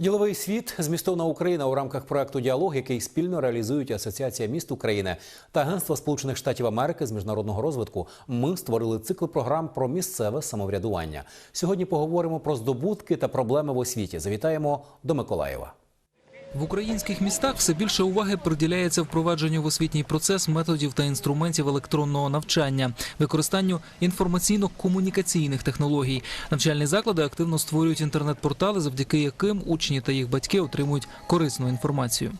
Діловий світ змістовна Україна у рамках проекту Діалог, який спільно реалізують Асоціація міст України та Агентство Сполучених Штатів Америки з міжнародного розвитку. Ми створили цикл програм про місцеве самоврядування. Сьогодні поговоримо про здобутки та проблеми в освіті. Завітаємо до Миколаєва. В українських містах все більше уваги приділяється впровадженню в освітній процес методів та інструментів електронного навчання, використанню інформаційно-комунікаційних технологій. Навчальні заклади активно створюють інтернет-портали, завдяки яким учні та їх батьки отримують корисну інформацію.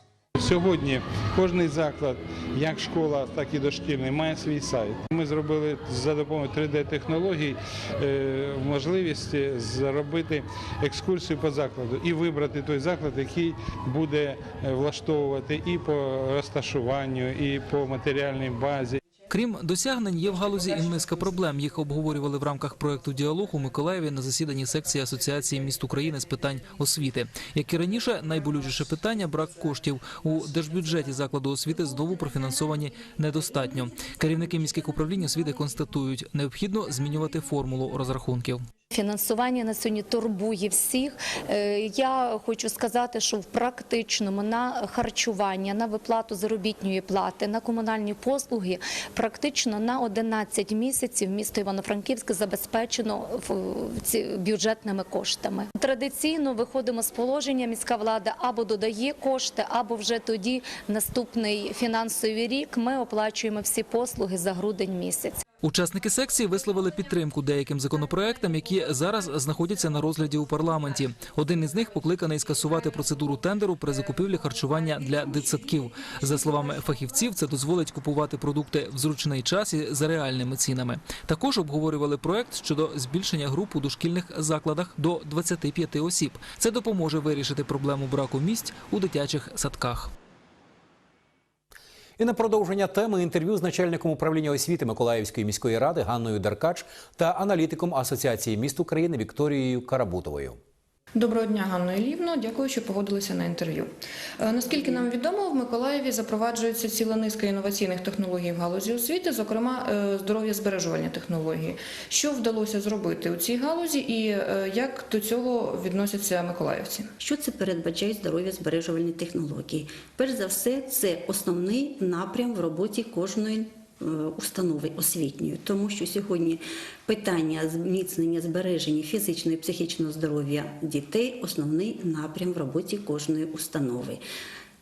Сьогодні кожний заклад, як школа, так і дошкільний, має свій сайт. Ми зробили за допомогою 3D-технологій е, можливість зробити екскурсію по закладу і вибрати той заклад, який буде е, влаштовувати і по розташуванню, і по матеріальній базі. Крім досягнень, є в галузі і низка проблем. Їх обговорювали в рамках проекту діалог у Миколаєві на засіданні секції Асоціації міст України з питань освіти. Як і раніше, найболючіше питання брак коштів у держбюджеті закладу освіти знову профінансовані недостатньо. Керівники міських управлінь освіти констатують, необхідно змінювати формулу розрахунків. Фінансування на сьогодні турбує всіх. Е, Я хочу сказати, що в практичному на харчування, на виплату заробітної плати, на комунальні послуги практично на 11 місяців місто Івано-Франківське забезпечено бюджетними коштами. Традиційно виходимо з положення. Міська влада або додає кошти, або вже тоді наступний фінансовий рік ми оплачуємо всі послуги за грудень місяць. Учасники секції висловили підтримку деяким законопроектам, які зараз знаходяться на розгляді у парламенті. Один із них покликаний скасувати процедуру тендеру при закупівлі харчування для дитсадків. За словами фахівців, це дозволить купувати продукти в зручний час і за реальними цінами. Також обговорювали проект щодо збільшення груп у дошкільних закладах до 25 осіб. Це допоможе вирішити проблему браку місць у дитячих садках. І на продовження теми інтерв'ю з начальником управління освіти Миколаївської міської ради Ганною Деркач та аналітиком Асоціації міст України Вікторією Карабутовою. Доброго дня, Ганно Ілівно. Дякую, що погодилися на інтерв'ю. Е, Наскільки нам відомо, в Миколаєві запроваджується ціла низка інноваційних технологій в галузі освіти, зокрема е, здоров'я збережувальні технології. Що вдалося зробити у цій галузі, і е, як до цього відносяться миколаївці? Що це передбачає здоров'я збережувальні технології? Перш за все, це основний напрям в роботі кожної установи освітньої, тому що сьогодні питання зміцнення збереження фізичного і психічного здоров'я дітей основний напрям в роботі кожної установи.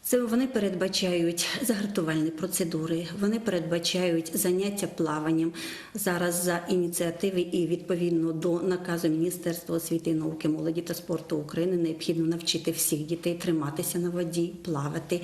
Це вони передбачають загартувальні процедури, вони передбачають заняття плаванням. Зараз за ініціативи і відповідно до наказу Міністерства освіти науки, молоді та спорту України необхідно навчити всіх дітей триматися на воді, плавати.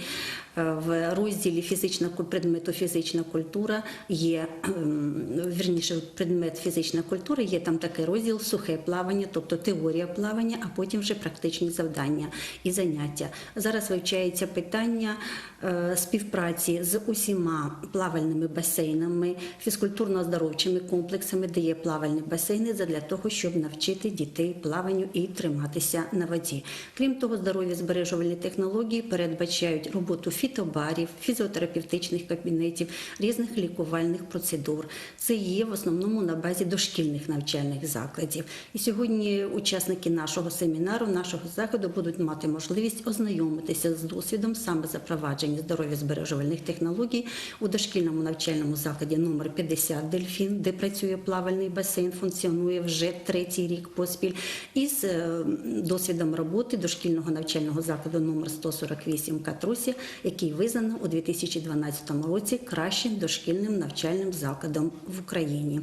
Е, В розділі фізична предмету фізична культура є ем, вірніше предмет фізична культура. Є там такий розділ сухе плавання, тобто теорія плавання, а потім вже практичні завдання і заняття. Зараз вивчається питання е, співпраці з усіма плавальними басейнами, фізкультурно-оздоровчими комплексами, де є плавальні басейни, для того, щоб навчити дітей плаванню і триматися на воді. Крім того, здоров'я збережувальні технології передбачають роботу фітобарів, фізіотерапевтичних кабінетів, різних лікувальних процедур. Це є в основному на базі дошкільних навчальних закладів. І сьогодні учасники нашого семінару, нашого заходу будуть мати можливість ознайомитися з досвідом саме запровадження здоров'я збережувальних технологій у дошкільному навчальному закладі номер 50 Дельфін, де працює плавальний басейн, функціонує вже третій рік поспіль, і з е, досвідом роботи дошкільного навчального закладу номер 148 Катрусі, який визнано у 2012 році кращим дошкільним навчальним закладом в Україні.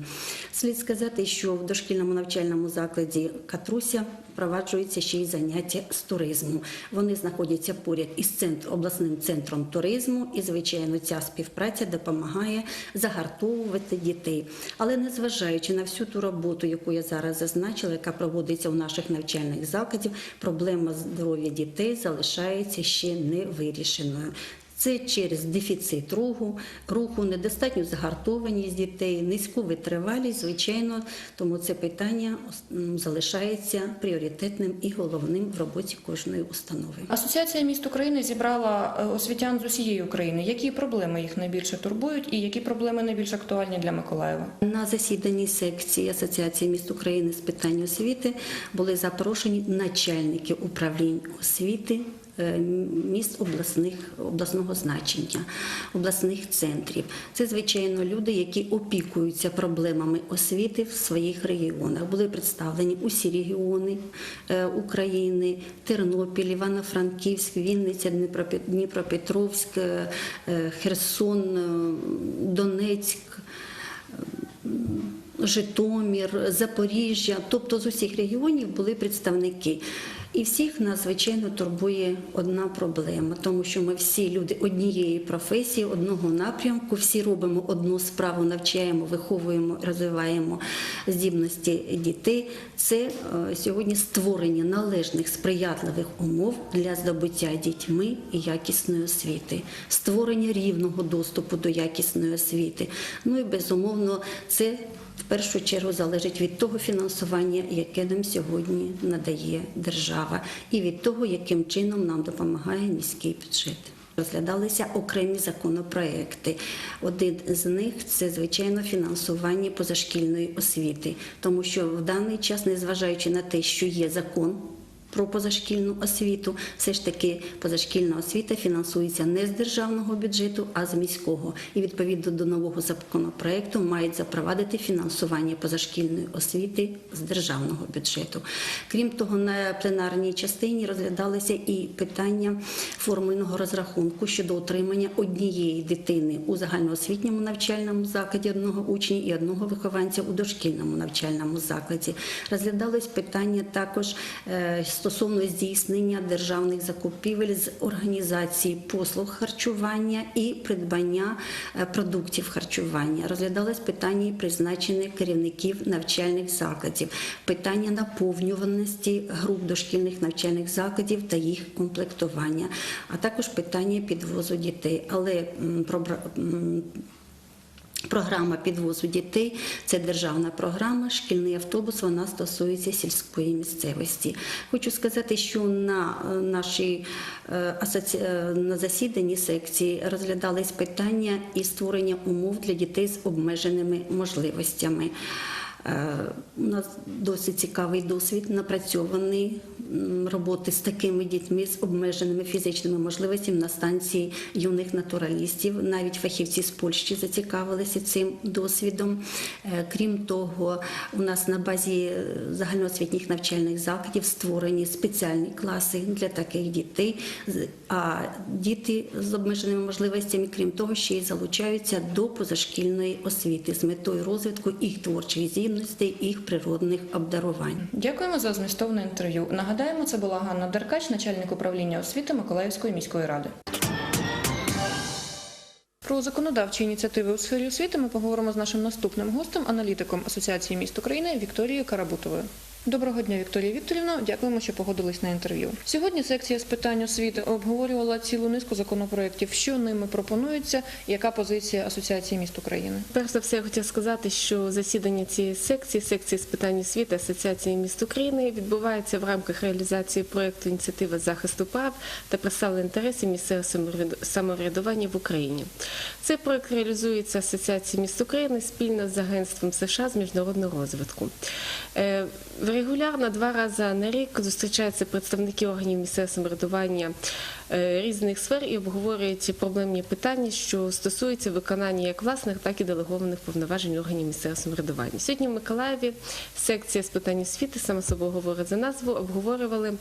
Слід сказати, що в дошкільному навчальному закладі Катруся впроваджується ще й заняття з туризму. Вони знаходяться поряд із центр, обласним центром туризму, і звичайно, ця співпраця допомагає загартовувати дітей. Але незважаючи на всю ту роботу, яку я зараз зазначила, яка проводиться у наших навчальних закладів, проблема здоров'я дітей залишається ще не вирішеною. Це через дефіцит руху, руху, недостатню загартованість дітей, низьку витривалість, звичайно, тому це питання залишається пріоритетним і головним в роботі кожної установи. Асоціація міст України зібрала е, освітян з усієї України. Які проблеми їх найбільше турбують і які проблеми найбільш актуальні для Миколаєва? На засіданні секції Асоціації міст України з питань освіти були запрошені начальники управлінь освіти міст обласних, обласного значення, обласних центрів. Це, звичайно, люди, які опікуються проблемами освіти в своїх регіонах. Були представлені усі регіони е, України, Тернопіль, Івано-Франківськ, Вінниця, Дніпропе- Дніпропетровськ, е, е, Херсон, е, Донецьк. Житомир, Запоріжжя, тобто з усіх регіонів були представники. І всіх нас, звичайно, турбує одна проблема, тому що ми всі люди однієї професії, одного напрямку, всі робимо одну справу, навчаємо, виховуємо, розвиваємо здібності дітей. Це е, сьогодні створення належних сприятливих умов для здобуття дітьми якісної освіти, створення рівного доступу до якісної освіти. Ну і безумовно, це першу чергу залежить від того фінансування, яке нам сьогодні надає держава, і від того, яким чином нам допомагає міський бюджет. Розглядалися окремі законопроекти. Один з них це звичайно фінансування позашкільної освіти, тому що в даний час, незважаючи на те, що є закон. Про позашкільну освіту, все ж таки позашкільна освіта фінансується не з державного бюджету, а з міського. І відповідно до нового законопроекту мають запровадити фінансування позашкільної освіти з державного бюджету. Крім того, на пленарній частині розглядалися і питання формульного розрахунку щодо утримання однієї дитини у загальноосвітньому навчальному закладі одного учня і одного вихованця у дошкільному навчальному закладі. Розглядалось питання також е, стосовно здійснення державних закупівель з організації послуг харчування і придбання е, продуктів харчування. Розглядалось питання і призначення керівників навчальних закладів, питання наповнюваності груп дошкільних навчальних закладів та їх комплектування, а також питання підвозу дітей. Але про Програма підвозу дітей це державна програма. Шкільний автобус вона стосується сільської місцевості. Хочу сказати, що на е, нашій е, е, на засіданні секції розглядались питання і створення умов для дітей з обмеженими можливостями. У нас досить цікавий досвід напрацьований роботи з такими дітьми з обмеженими фізичними можливостями на станції юних натуралістів. Навіть фахівці з Польщі зацікавилися цим досвідом. Е, Крім того, у нас на базі е, загальноосвітніх навчальних закладів створені спеціальні класи для таких дітей. А діти з обмеженими можливостями, крім того, ще й залучаються до позашкільної освіти з метою розвитку їх творчих здібностей, їх природних обдарувань. Дякуємо за змістовне інтерв'ю. Нагадаємо, це була Ганна Деркач, начальник управління освіти Миколаївської міської ради. Про законодавчі ініціативи у сфері освіти ми поговоримо з нашим наступним гостем, аналітиком Асоціації міст України Вікторією Карабутовою. Доброго дня, Вікторія Вікторівна. Дякуємо, що погодились на інтерв'ю. Сьогодні секція з питань освіти обговорювала цілу низку законопроєктів. Що ними пропонується? Яка позиція Асоціації міст України? Перш за все, я хотів сказати, що засідання цієї секції, секції з питань освіти Асоціації міст України, відбувається в рамках реалізації проєкту ініціатива захисту прав та представлення інтересів місцевого самоврядування в Україні. Цей проєкт реалізується Асоціацією міст України спільно з Агентством США з міжнародного розвитку. Е, Регулярно два рази на рік зустрічаються представники органів місцевого самоврядування е, різних сфер і обговорюють проблемні питання, що стосуються виконання як власних, так і делегованих повноважень органів місцевого самоврядування. Сьогодні в Миколаєві секція з питань освіти, саме собою говорить за назву, обговорювали.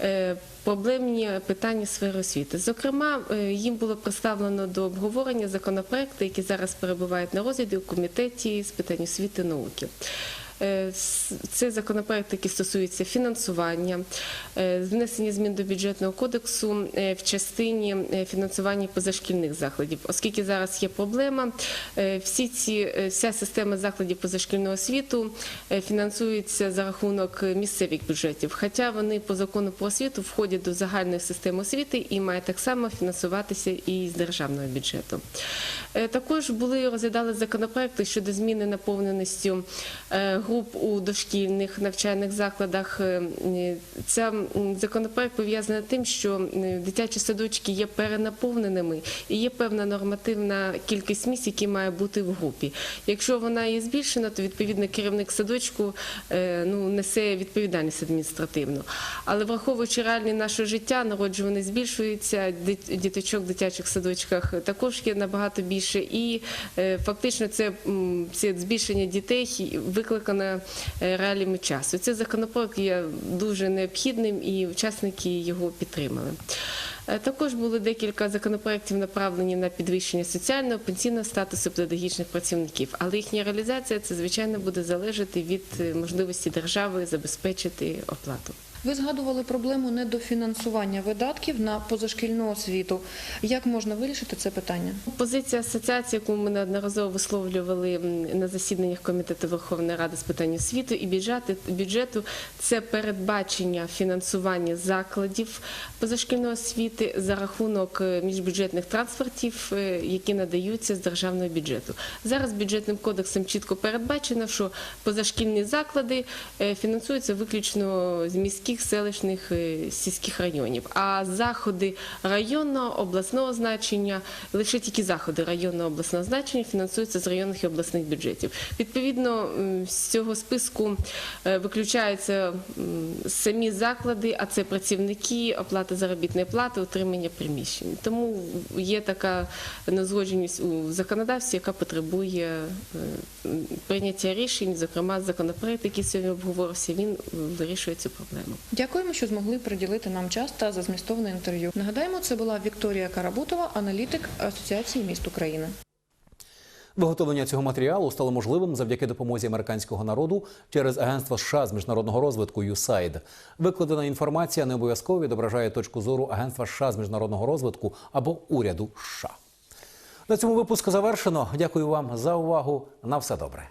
е, Проблемні питання сфери освіти. Зокрема, е, їм було представлено до обговорення законопроекти, які зараз перебувають на розгляді у комітеті з питань освіти і науки. Е, Це законопроект, який стосується фінансування, е, внесення змін до бюджетного кодексу е, в частині фінансування позашкільних закладів. Оскільки зараз є проблема, всі ці, вся система закладів позашкільного освіту фінансується за рахунок місцевих бюджетів, хоча вони по закону про освіту входять до загальної системи освіти і мають так само фінансуватися і з державного бюджету. Також були розглядали законопроекти щодо зміни наповненості груп у дошкільних навчальних закладах. Е, е, Ця законопроект пов'язаний тим, що е, дитячі садочки є перенаповненими і є певна нормативна кількість місць, які має бути в групі. Якщо вона є збільшена, то відповідно керівник садочку ну, несе відповідальність адміністративну. Але враховуючи реальні наше життя, народжуваність збільшується, діточок в дитячих садочках також є набагато більше. І фактично це, це збільшення дітей викликане е, реаліями часу. Цей законопроект є дуже необхідним і учасники його підтримали. Е, Також були декілька законопроєктів направлені на підвищення соціального пенсійного статусу педагогічних працівників, але їхня реалізація це звичайно буде залежати від е, можливості держави забезпечити оплату. Ви згадували проблему недофінансування видатків на позашкільну освіту. Як можна вирішити це питання? Позиція асоціації, яку ми неодноразово висловлювали на засіданнях комітету Верховної Ради з питань освіти і бюджету, це передбачення фінансування закладів позашкільної освіти за рахунок е, міжбюджетних трансфертів, е, які надаються з державного бюджету. Зараз бюджетним кодексом чітко передбачено, що позашкільні заклади е, фінансуються виключно з міських, селищних, е, сільських районів. А заходи районного, обласного значення, лише тільки заходи районного обласного значення фінансуються з районних і обласних бюджетів. Відповідно, з цього списку е, виключаються самі заклади, а це працівники, оплата заробітної плати, утримання приміщень. Тому є така незгодженість у законодавстві, яка потребує е, прийняття рішень, зокрема законопроект, який сьогодні обговорився, він вирішує цю проблему. Дякуємо, що змогли приділити нам час та за змістовне інтерв'ю. Нагадаємо, це була Вікторія Карабутова, аналітик Асоціації міст України. Виготовлення цього матеріалу стало можливим завдяки допомозі американського народу через агентство США з міжнародного розвитку USAID. Викладена інформація не обов'язково відображає точку зору агентства США з міжнародного розвитку або уряду США. На цьому випуск завершено. Дякую вам за увагу. На все добре.